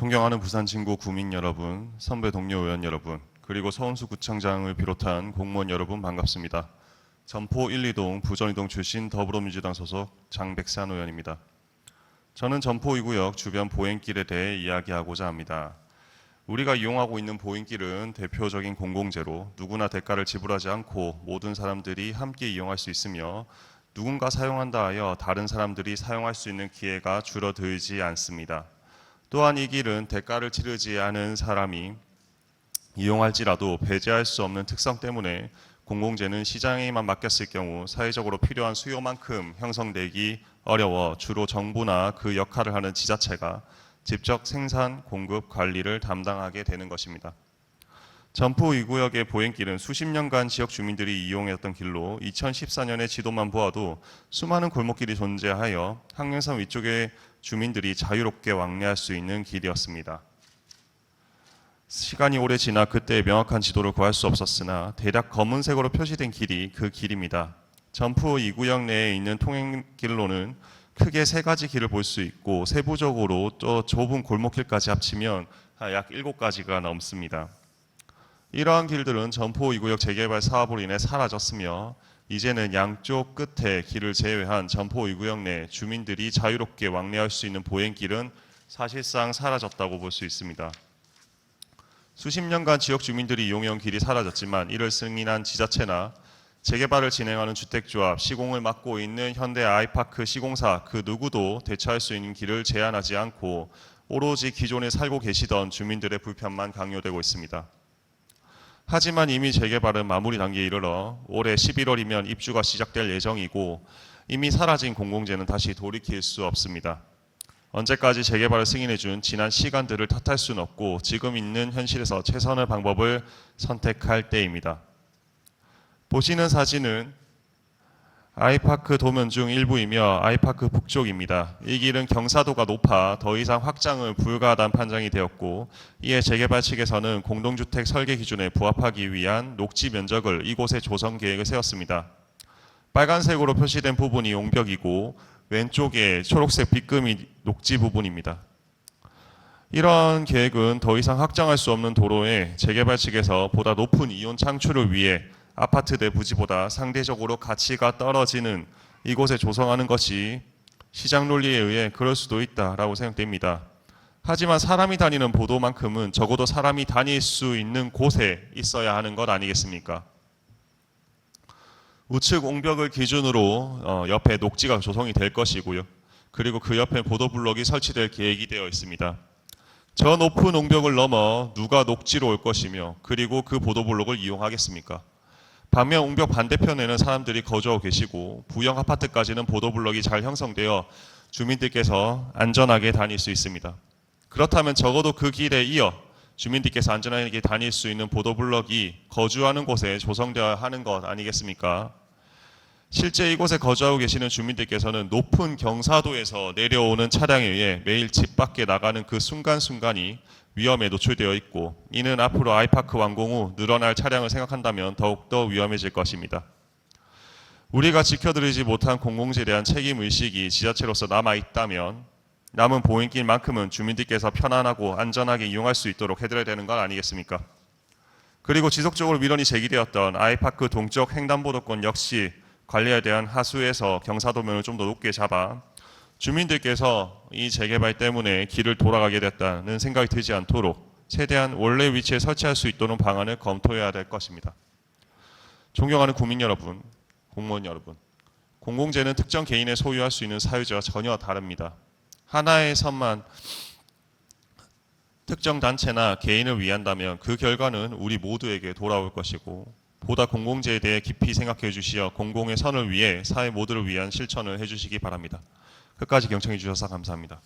존경하는 부산 진구 구민 여러분, 선배 동료 의원 여러분, 그리고 서운수 구청장을 비롯한 공무원 여러분 반갑습니다. 점포 1, 2동 부전이동 출신 더불어민주당 소속 장백산 의원입니다. 저는 점포 2구역 주변 보행길에 대해 이야기하고자 합니다. 우리가 이용하고 있는 보행길은 대표적인 공공재로 누구나 대가를 지불하지 않고 모든 사람들이 함께 이용할 수 있으며 누군가 사용한다 하여 다른 사람들이 사용할 수 있는 기회가 줄어들지 않습니다. 또한 이 길은 대가를 치르지 않은 사람이 이용할지라도 배제할 수 없는 특성 때문에 공공재는 시장에만 맡겼을 경우 사회적으로 필요한 수요만큼 형성되기 어려워 주로 정부나 그 역할을 하는 지자체가 직접 생산, 공급, 관리를 담당하게 되는 것입니다. 점포 2구역의 보행길은 수십 년간 지역 주민들이 이용했던 길로 2014년의 지도만 보아도 수많은 골목길이 존재하여 항명산 위쪽에 주민들이 자유롭게 왕래할 수 있는 길이었습니다. 시간이 오래 지나 그때 명확한 지도를 구할 수 없었으나 대략 검은색으로 표시된 길이 그 길입니다. 점포 2구역 내에 있는 통행길로는 크게 세 가지 길을 볼 수 있고 세부적으로 또 좁은 골목길까지 합치면 약 7가지가 넘습니다. 이러한 길들은 점포 2구역 재개발 사업으로 인해 사라졌으며 이제는 양쪽 끝에 길을 제외한 점포 2구역 내 주민들이 자유롭게 왕래할 수 있는 보행길은 사실상 사라졌다고 볼 수 있습니다. 수십 년간 지역 주민들이 이용해온 길이 사라졌지만 이를 승인한 지자체나 재개발을 진행하는 주택조합, 시공을 맡고 있는 현대 아이파크 시공사 그 누구도 대처할 수 있는 길을 제한하지 않고 오로지 기존에 살고 계시던 주민들의 불편만 강요되고 있습니다. 하지만 이미 재개발은 마무리 단계에 이르러 올해 11월이면 입주가 시작될 예정이고 이미 사라진 공공재는 다시 돌이킬 수 없습니다. 언제까지 재개발을 승인해 준 지난 시간들을 탓할 수는 없고 지금 있는 현실에서 최선의 방법을 선택할 때입니다. 보시는 사진은 아이파크 도면 중 일부이며 아이파크 북쪽입니다. 이 길은 경사도가 높아 더 이상 확장을 불가하다는 판정이 되었고 이에 재개발 측에서는 공동주택 설계 기준에 부합하기 위한 녹지 면적을 이곳에 조성 계획을 세웠습니다. 빨간색으로 표시된 부분이 용벽이고 왼쪽에 초록색 빗금이 녹지 부분입니다. 이런 계획은 더 이상 확장할 수 없는 도로에 재개발 측에서 보다 높은 이용 창출을 위해 아파트 내 부지보다 상대적으로 가치가 떨어지는 이곳에 조성하는 것이 시장 논리에 의해 그럴 수도 있다라고 생각됩니다. 하지만 사람이 다니는 보도만큼은 적어도 사람이 다닐 수 있는 곳에 있어야 하는 것 아니겠습니까? 우측 옹벽을 기준으로 어, 옆에 녹지가 조성이 될 것이고요. 그리고 그 옆에 보도 블록이 설치될 계획이 되어 있습니다. 저 높은 옹벽을 넘어 누가 녹지로 올 것이며 그리고 그 보도 블록을 이용하겠습니까? 반면 옹벽 반대편에는 사람들이 거주하고 계시고 부영 아파트까지는 보도블록이 잘 형성되어 주민들께서 안전하게 다닐 수 있습니다. 그렇다면 적어도 그 길에 이어 주민들께서 안전하게 다닐 수 있는 보도블록이 거주하는 곳에 조성되어야 하는 것 아니겠습니까? 실제 이곳에 거주하고 계시는 주민들께서는 높은 경사도에서 내려오는 차량에 의해 매일 집 밖에 나가는 그 순간순간이 위험에 노출되어 있고 이는 앞으로 아이파크 완공 후 늘어날 차량을 생각한다면 더욱더 위험해질 것입니다. 우리가 지켜드리지 못한 공공재에 대한 책임 의식이 지자체로서 남아 있다면 남은 보행길만큼은 주민들께서 편안하고 안전하게 이용할 수 있도록 해드려야 되는 것 아니겠습니까? 그리고 지속적으로 민원이 제기되었던 아이파크 동쪽 횡단보도권 역시 관리에 대한 하수에서 경사도면을 좀 더 높게 잡아 주민들께서 이 재개발 때문에 길을 돌아가게 됐다는 생각이 들지 않도록 최대한 원래 위치에 설치할 수 있도록 방안을 검토해야 될 것입니다. 존경하는 국민 여러분, 공무원 여러분, 공공재는 특정 개인의 소유할 수 있는 사유지와 전혀 다릅니다. 하나의 선만 특정 단체나 개인을 위한다면 그 결과는 우리 모두에게 돌아올 것이고 보다 공공재에 대해 깊이 생각해 주시어 공공의 선을 위해 사회 모두를 위한 실천을 해 주시기 바랍니다. 끝까지 경청해 주셔서 감사합니다.